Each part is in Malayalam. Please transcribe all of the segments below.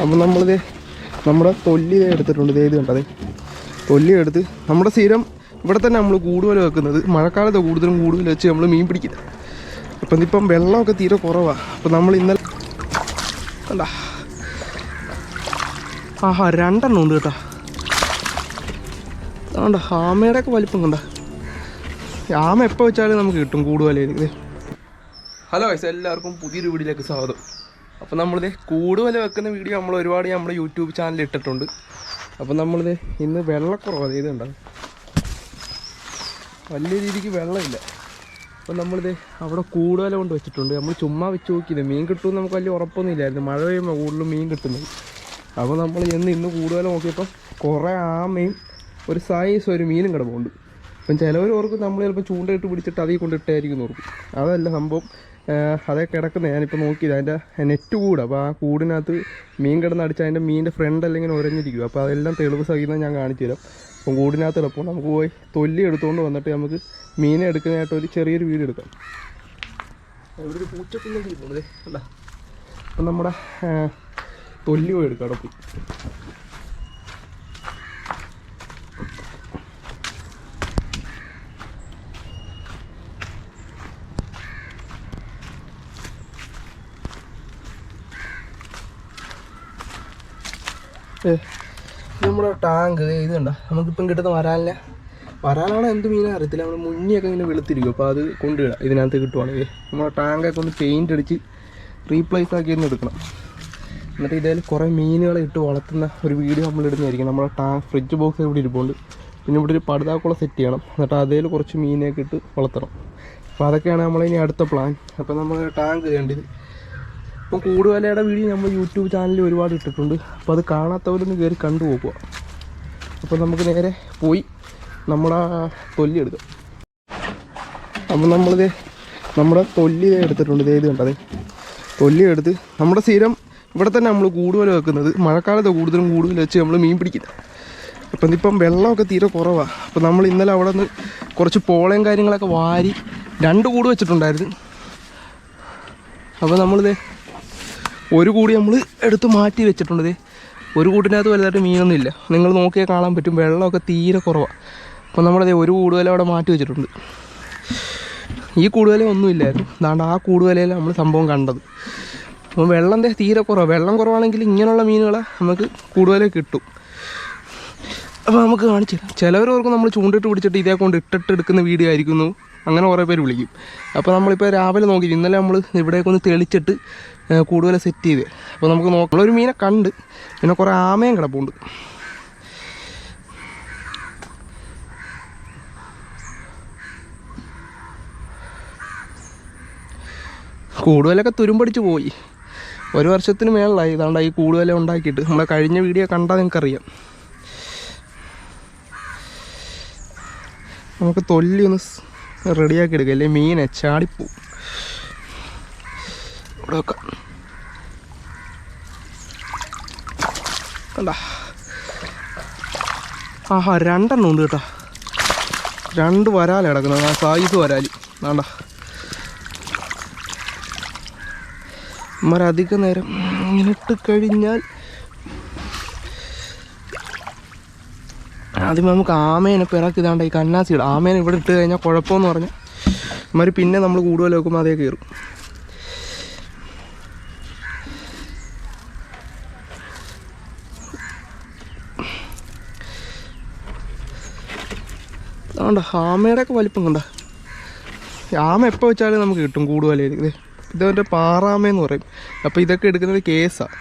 അപ്പം നമ്മളിത് നമ്മുടെ തൊല്ലി എടുത്തിട്ടുണ്ട്. ഇത് കണ്ടതേ തൊല്ലി എടുത്ത് നമ്മുടെ സ്ഥിരം ഇവിടെ തന്നെ നമ്മൾ കൂടുതൽ വെക്കുന്നത്. മഴക്കാലത്ത് കൂടുതലും കൂടുതൽ വെച്ച് നമ്മൾ മീൻ പിടിക്കുന്നത് അപ്പം ഇപ്പം വെള്ളമൊക്കെ തീരെ കുറവാണ് അപ്പം നമ്മൾ ഇന്നലെ അല്ല ആഹാ രണ്ടെണ്ണം ഉണ്ട് കേട്ടോ. അതുകൊണ്ട് ആമയുടെ ഒക്കെ വലിപ്പം കണ്ട? ആമ എപ്പോൾ വെച്ചാലും നമുക്ക് കിട്ടും കൂടുതലായിരിക്കും ഹലോ എല്ലാവർക്കും പുതിയൊരു വീടിലേക്ക് സ്വാഗതം. അപ്പോൾ നമ്മളിത് കൂടുതൽ വെക്കുന്ന വീഡിയോ നമ്മൾ ഒരുപാട് നമ്മുടെ യൂട്യൂബ് ചാനലിൽ ഇട്ടിട്ടുണ്ട്. അപ്പോൾ നമ്മളിത് ഇന്ന് വെള്ളക്കുറവ് അതായത് ഉണ്ടാവും വലിയ രീതിക്ക് വെള്ളമില്ല. അപ്പോൾ നമ്മളിത് അവിടെ കൂടുതൽ കൊണ്ട് വെച്ചിട്ടുണ്ട്. നമ്മൾ ചുമ്മാ വെച്ച് നോക്കിയത് മീൻ കിട്ടുമെന്ന് നമുക്ക് വലിയ ഉറപ്പൊന്നും ഇല്ലായിരുന്നു. മഴ പെയ്യുമ്പോൾ കൂടുതലും മീൻ കിട്ടുന്നത്. അപ്പോൾ നമ്മൾ ഇന്ന് ഇന്ന് കൂടുതൽ നോക്കിയപ്പോൾ കുറേ ആമയും ഒരു സൈസ് ഒരു മീനും കിടപ്പുണ്ട്. അപ്പം ചിലവർ ഓർക്കും നമ്മൾ ചിലപ്പോൾ ചൂണ്ടയിട്ട് പിടിച്ചിട്ട് അതിൽ കൊണ്ടിട്ടായിരിക്കും ഓർക്കും. അതല്ല സംഭവം. അതേ കിടക്കുന്നത് ഞാനിപ്പോൾ നോക്കിയത് അതിന്റെ നെറ്റ് കൂട്. അപ്പോൾ ആ കൂടിനകത്ത് മീൻ കിടന്നടിച്ച് അതിന്റെ മീനിന്റെ ഫ്രണ്ട് അല്ലെങ്കിൽ ഉരഞ്ഞിരിക്കും അപ്പോൾ അതെല്ലാം തെളിവ് സഹിതം ഞാൻ കാണിച്ചു തരാം. അപ്പം കൂടിനകത്ത് കിടപ്പോൾ നമുക്ക് പോയി തൊല്ലി എടുത്തുകൊണ്ട് വന്നിട്ട് നമുക്ക് മീനെ എടുക്കുന്നതായിട്ട് ഒരു ചെറിയൊരു വീട് എടുക്കാം. ഇവിടെ ഒരു പൂച്ചക്കുഞ്ഞ് ഇരിപ്പുണ്ട്. അല്ല അപ്പം നമ്മുടെ തൊല്ലി പോയി എടുക്കാം. അവിടെ നമ്മുടെ ടാങ്ക് ദേ ഇത് കണ്ട? നമുക്കിപ്പം കിട്ടുന്ന വരാലിനെ. വരാലാണോ എന്ത് മീനാ അറിയത്തില്ല. നമ്മൾ മുന്നിയൊക്കെ ഇങ്ങനെ വെളുത്തിരിക്കും. അപ്പോൾ അത് കൊണ്ടുവിടാം. ഇതിനകത്ത് കിട്ടുവാണെങ്കിൽ. നമ്മുടെ ടാങ്കൊക്കെ ഒന്ന് പെയിന്റ് അടിച്ച് റീപ്ലേസ് ആക്കി ഒന്ന് എടുക്കണം. എന്നിട്ട് ഇതേ കുറേ മീനുകളെ ഇട്ട് വളർത്തുന്ന ഒരു വീഡിയോ നമ്മൾ ഇടുന്നതായിരിക്കും നമ്മുടെ ടാങ്ക് ഫ്രിഡ്ജ് ബോക്സ് ഇവിടെ ഇരിപ്പുണ്ട്. പിന്നെ ഇവിടെ ഒരു പടുതാക്കുളം സെറ്റ് ചെയ്യണം. എന്നിട്ട് അതേൽ കുറച്ച് മീനൊക്കെ ഇട്ട് വളർത്തണം. അപ്പോൾ അതൊക്കെയാണ് നമ്മളിനി അടുത്ത പ്ലാൻ അപ്പോൾ നമ്മൾ ടാങ്ക് വേണ്ടത് ഇപ്പം കൂടുവലയുടെ വീഡിയോ നമ്മൾ യൂട്യൂബ് ചാനലിൽ ഒരുപാട് ഇട്ടിട്ടുണ്ട്. അപ്പോൾ അത് കാണാത്തവരൊന്ന് കയറി കണ്ടു പോകുക അപ്പോൾ നമുക്ക് നേരെ പോയി നമ്മുടെ തൊല്ലി എടുക്കാം. അപ്പം നമ്മളിത് നമ്മുടെ തൊല്ലി എടുത്തിട്ടുണ്ട്. ഇത് കണ്ടതേ. തൊല്ലി എടുത്ത് നമ്മുടെ സ്ഥിരം ഇവിടെ തന്നെ നമ്മൾ കൂടുതൽ വെക്കുന്നത്. മഴക്കാലത്ത് കൂടുതലും കൂടുതൽ വെച്ച് നമ്മൾ മീൻ പിടിക്കില്ല. അപ്പം ഇപ്പം വെള്ളമൊക്കെ തീരെ കുറവാണ് അപ്പം നമ്മൾ ഇന്നലെ അവിടെ നിന്ന് കുറച്ച് പോളയും കാര്യങ്ങളൊക്കെ വാരി രണ്ട് കൂട് വെച്ചിട്ടുണ്ടായിരുന്നു. അപ്പോൾ നമ്മളിത് ഒരു കൂടി നമ്മൾ എടുത്ത് മാറ്റി വെച്ചിട്ടുണ്ട് ഒരു കൂട്ടിനകത്ത് വലുതായിട്ട് മീനൊന്നും ഇല്ല. നിങ്ങൾ നോക്കിയാൽ കാണാൻ പറ്റും. വെള്ളമൊക്കെ തീരെ കുറവാണ് അപ്പോൾ നമ്മളത് ഒരു കൂടുതലും അവിടെ മാറ്റി വെച്ചിട്ടുണ്ട്. ഈ കൂടുതൽ ഒന്നുമില്ലായിരുന്നു അതാണ്ട് ആ കൂടുതലയിൽ നമ്മൾ സംഭവം കണ്ടത്. അപ്പോൾ വെള്ളം തീരെ കുറവാണ് വെള്ളം കുറവാണെങ്കിൽ ഇങ്ങനെയുള്ള മീനുകളെ നമുക്ക് കൂടുതൽ കിട്ടും. അപ്പോൾ നമുക്ക് കാണിച്ചു തരാം. ചിലവർ ഓർക്കും നമ്മൾ ചൂണ്ടിട്ട് പിടിച്ചിട്ട് ഇതേ കൊണ്ട് ഇട്ടിട്ട് എടുക്കുന്ന വീഡിയോ ആയിരിക്കുന്നു. അങ്ങനെ കുറേ പേര് വിളിക്കും. അപ്പോൾ നമ്മളിപ്പോൾ രാവിലെ നോക്കി ഇന്നലെ നമ്മൾ ഇവിടേക്ക് ഒന്ന് തെളിച്ചിട്ട് കൂടുതൽ സെറ്റ് ചെയ്ത്. അപ്പോൾ നമുക്ക് നോക്കാം. ഒരു മീനെ കണ്ട് പിന്നെ കുറേ ആമയും കിടപ്പുണ്ട്. കൂടുതലൊക്കെ തുരുമ്പടിച്ച് പോയി. ഒരു വർഷത്തിന് മേളിലായി. ഇതാണ്ട് ഈ കൂടുതലെ ഉണ്ടാക്കിയിട്ട്. നമ്മളെ കഴിഞ്ഞ വീഡിയോ കണ്ടാൽ നിങ്ങൾക്കറിയാം. നമുക്ക് തൊല്ലി ഒന്ന് റെഡിയാക്കി എടുക്കുക മീനെ ചാടിപ്പോവും. ഇവിടെ വെക്കാം. ആഹാ രണ്ടെണ്ണം ഉണ്ട് കേട്ടോ. രണ്ട് വരാല കിടക്കുന്നത്. ആ സൈസ് വരാലി. വേണ്ട അധിക നേരം ഇങ്ങനെ ഇട്ട് കഴിഞ്ഞാൽ ആദ്യം നമുക്ക് ആമേനെ പിറക്കി ഇതാണ്ട് ഈ കന്നാസി ഇടാം ആമേനെ ഇവിടെ ഇട്ട് കഴിഞ്ഞാൽ കുഴപ്പമെന്ന് പറഞ്ഞാൽ ഇമാര് പിന്നെ നമ്മൾ കൂടുതൽ വെക്കുമ്പോൾ അതേ കയറും. അതുകൊണ്ട് ആമയുടെ ഒക്കെ വലിപ്പം കണ്ട. ആമ എപ്പോൾ വെച്ചാലും നമുക്ക് കിട്ടും കൂടുതലായിരിക്കും ഇതവന്റെ പാറാമയെന്ന് പറയും. അപ്പോൾ ഇതൊക്കെ എടുക്കുന്നത് കേസാണ്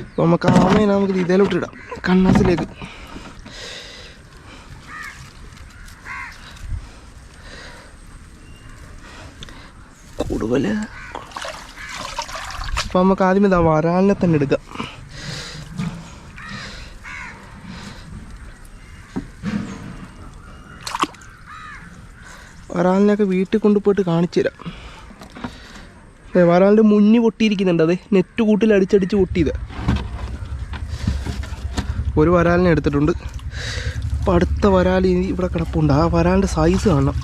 അപ്പോൾ നമുക്ക് ആമേനെ നമുക്ക് ഇതിലോട്ട് ഇടാം. കണ്ണാസിലേക്ക് കൂടുതൽ അപ്പൊ നമുക്ക് ആദ്യം ഇതാ വരാലിനെ തന്നെ എടുക്കാം. വരാലിനെയൊക്കെ വീട്ടിൽ കൊണ്ടുപോയിട്ട് കാണിച്ചു തരാം. വരാലിന്റെ മുന്നി പൊട്ടിയിരിക്കുന്നുണ്ട്. അതെ നെറ്റ് കൂട്ടിൽ അടിച്ചടിച്ച് പൊട്ടിയത്. ഒരു വരാലിനെ എടുത്തിട്ടുണ്ട്. അപ്പം അടുത്ത വരാൽ ഇവിടെ കിടപ്പുണ്ട്. ആ വരാലിന്റെ സൈസ് കാണണം.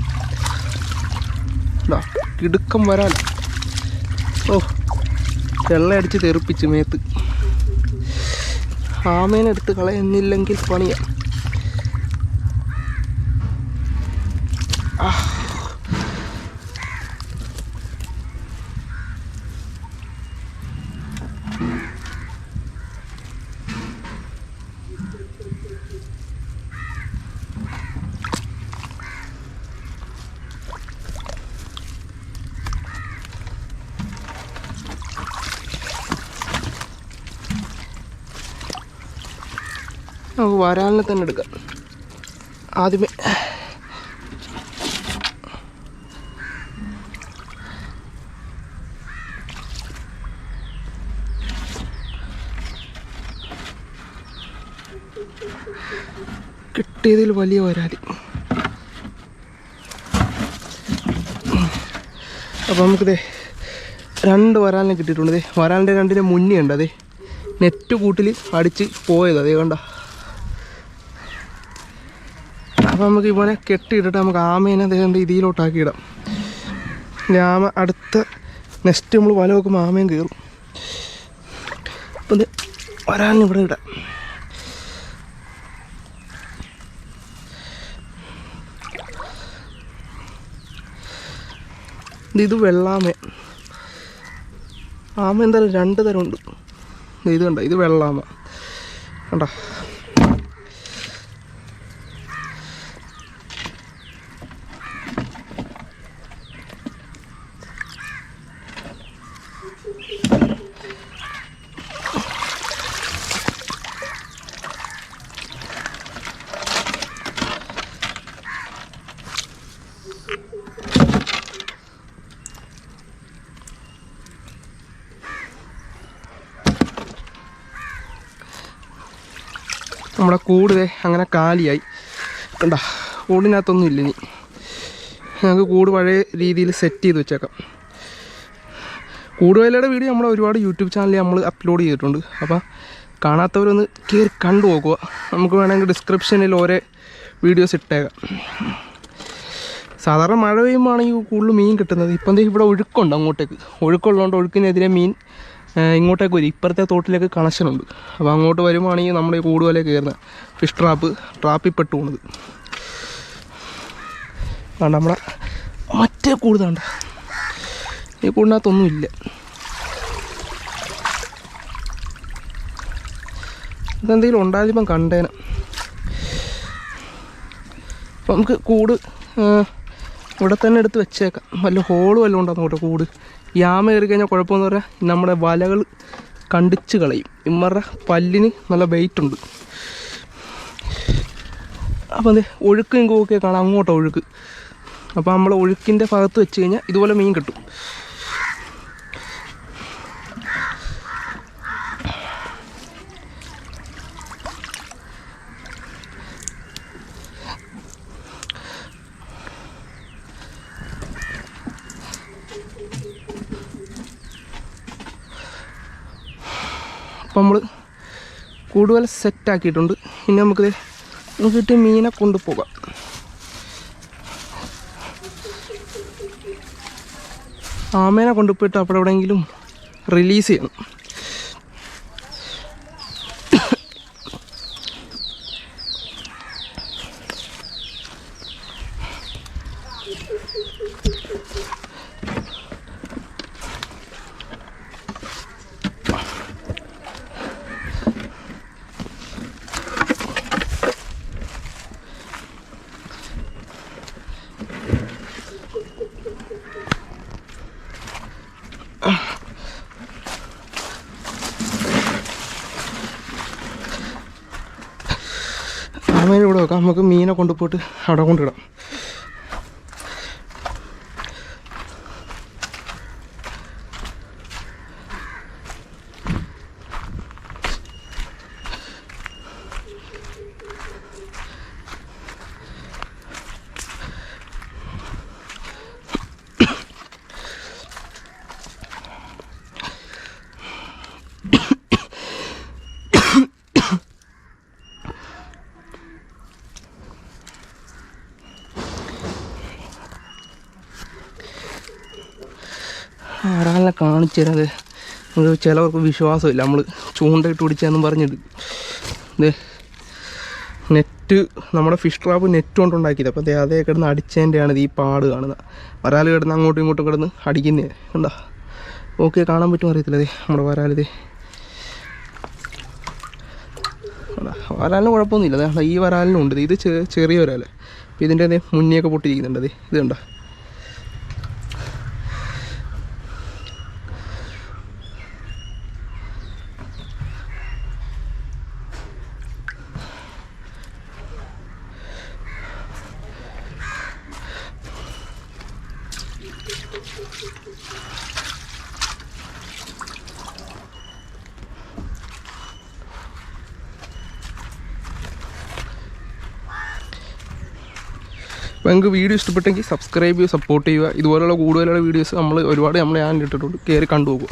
ഇതാ. കിടുക്കം വരാൻ. ഓ വെള്ളയടിച്ച് തെറിപ്പിച്ച് മേത്ത്. ആമേനെടുത്ത് കളയുന്നില്ലെങ്കിൽ പണിയാ. നമുക്ക് വരാലിനെ തന്നെ എടുക്കാം. ആദ്യമേ. കിട്ടിയതിൽ വലിയ വരാലി. അപ്പോൾ നമുക്കിതേ രണ്ട് വരാലിനെ കിട്ടിയിട്ടുണ്ട്. വരാലിന്റെ രണ്ടിനെ മുന്നേ ഉണ്ട് അതെ നെറ്റ് കൂട്ടിൽ അടിച്ച് പോയത് അതേ കണ്ട. അപ്പോൾ നമുക്ക് ഇവനെ കെട്ടിയിട്ടിട്ട് നമുക്ക് ആമേനെ അദ്ദേഹം ഇതിയിലോട്ടാക്കി ഇടാം. ഇനി ആമ അടുത്ത നെക്സ്റ്റ് നമ്മൾ വല വെക്കുമ്പോൾ ആമയും കയറും അപ്പം ഒരാളിന് ഇവിടെ ഇടാം. ഇത് വെള്ളാമ. ആമ എന്തായാലും രണ്ട് തരമുണ്ട് ഇത് കണ്ട ഇത് വെള്ളാമ. കണ്ട? നമ്മുടെ കൂട് അങ്ങനെ കാലിയായി. കണ്ട കൂടിനകത്തൊന്നും ഇല്ല ഇനി. ഞങ്ങൾക്ക് കൂട് പഴയ രീതിയിൽ സെറ്റ് ചെയ്ത് വെച്ചേക്കാം. കൂടുവേലയുടെ വീഡിയോ നമ്മൾ ഒരുപാട് യൂട്യൂബ് ചാനലിൽ നമ്മൾ അപ്ലോഡ് ചെയ്തിട്ടുണ്ട്. അപ്പോൾ കാണാത്തവരൊന്ന് കയറി കണ്ടു നോക്കുക. നമുക്ക് വേണമെങ്കിൽ ഡിസ്ക്രിപ്ഷനിൽ ഓരോ വീഡിയോസ് ഇട്ടേക്കാം. സാധാരണ മഴ പെയ്യുമ്പോഴാണെങ്കിൽ കൂടുതൽ മീൻ കിട്ടുന്നത്. ഇപ്പം എന്താ ഇവിടെ ഒഴുക്കുണ്ട് അങ്ങോട്ടേക്ക്. ഒഴുക്കുള്ളതുകൊണ്ട് ഒഴുക്കിനെതിരെ മീൻ ഇങ്ങോട്ടേക്ക് വരും. ഇപ്പുറത്തെ തോട്ടിലേക്ക് കണക്ഷനുണ്ട് അപ്പോൾ അങ്ങോട്ട് വരുമ്പോഴാണെങ്കിൽ നമ്മുടെ ഈ കൂടുതലേ കയറുന്നത് ഫിഷ് ട്രാപ്പ് ട്രാപ്പിൽ പെട്ട് പോണത്. വേണ്ട നമ്മളെ മറ്റേ കൂടുതലുണ്ട് ഈ കൂടിനകത്തൊന്നും ഇല്ല. ഇതെന്തെങ്കിലും ഉണ്ടായിപ്പം കണ്ടേനെ. അപ്പം നമുക്ക് കൂട് ഇവിടെ തന്നെ എടുത്ത് വെച്ചേക്കാം. വല്ല ഹോൾ വല്ലതും ഉണ്ടാകും കേട്ടോ കൂട്. യാമ കയറി കഴിഞ്ഞാൽ കുഴപ്പമെന്ന് പറഞ്ഞാൽ നമ്മുടെ വലകൾ കണ്ടിച്ച് കളയും. ഇമ്മറുടെ പല്ലിന് നല്ല വെയിറ്റ് ഉണ്ട്. അപ്പം അതെ ഒഴുക്കും കൂക്കെ കാണാം. അങ്ങോട്ടോ ഒഴുക്ക്. അപ്പോൾ നമ്മൾ ഒഴുക്കിന്റെ ഭാഗത്ത് വെച്ച് കഴിഞ്ഞാൽ ഇതുപോലെ മീൻ കിട്ടും. അപ്പം നമ്മൾ കൂടുതൽ സെറ്റാക്കിയിട്ടുണ്ട്. ഇനി നമുക്ക് നോക്കിയിട്ട് മീനെ കൊണ്ടുപോകാം. ആമേനെ കൊണ്ടുപോയിട്ട് അവിടെ റിലീസ് ചെയ്യണം. ആമേനെ ഇവിടെ നമുക്ക് മീനെ കൊണ്ടുപോയിട്ട് അവിടെ കൊണ്ടിടാം. കാണിച്ചു തരാതെ അത് ചിലവർക്ക് വിശ്വാസമില്ല. നമ്മൾ ചൂണ്ടയിട്ട് പിടിച്ചതെന്നും പറഞ്ഞിട്ട്. ഇത് നെറ്റ് നമ്മുടെ ഫിഷ് ട്രാപ്പ് നെറ്റ് കൊണ്ട് ഉണ്ടാക്കിയത് അപ്പോൾ അതേ അതേ കിടന്ന് അടിച്ചതിന്റെയാണ് ഈ പാട് കാണുന്നത്. വരാൽ കിടന്ന് അങ്ങോട്ടും ഇങ്ങോട്ടും കിടന്ന് അടിക്കുന്നത് കണ്ടോ? ഓക്കെ കാണാൻ പറ്റും അറിയത്തില്ല ദേ നമ്മുടെ വരാലിതേ? വരാലിന് കുഴപ്പമൊന്നുമില്ല. ദേ ഈ വരാലിനും ഉണ്ട് ഇത് ചെറിയ വരാൽ അപ്പോൾ ഇതിന്റെ മുന്നെയൊക്കെ പൊട്ടിയിരിക്കുന്നുണ്ട് അതെ ഇത് കണ്ടോ? അപ്പോൾ നിങ്ങൾക്ക് വീഡിയോ ഇഷ്ടപ്പെട്ടെങ്കിൽ സബ്സ്ക്രൈബ് ചെയ്യുക സപ്പോർട്ട് ചെയ്യുക. ഇതുപോലുള്ള കൂടുതലുള്ള വീഡിയോസ് നമ്മൾ ഒരുപാട് നമ്മൾ ഞാൻ ഇട്ടിട്ടുണ്ട്. കയറി കണ്ടുപോകുക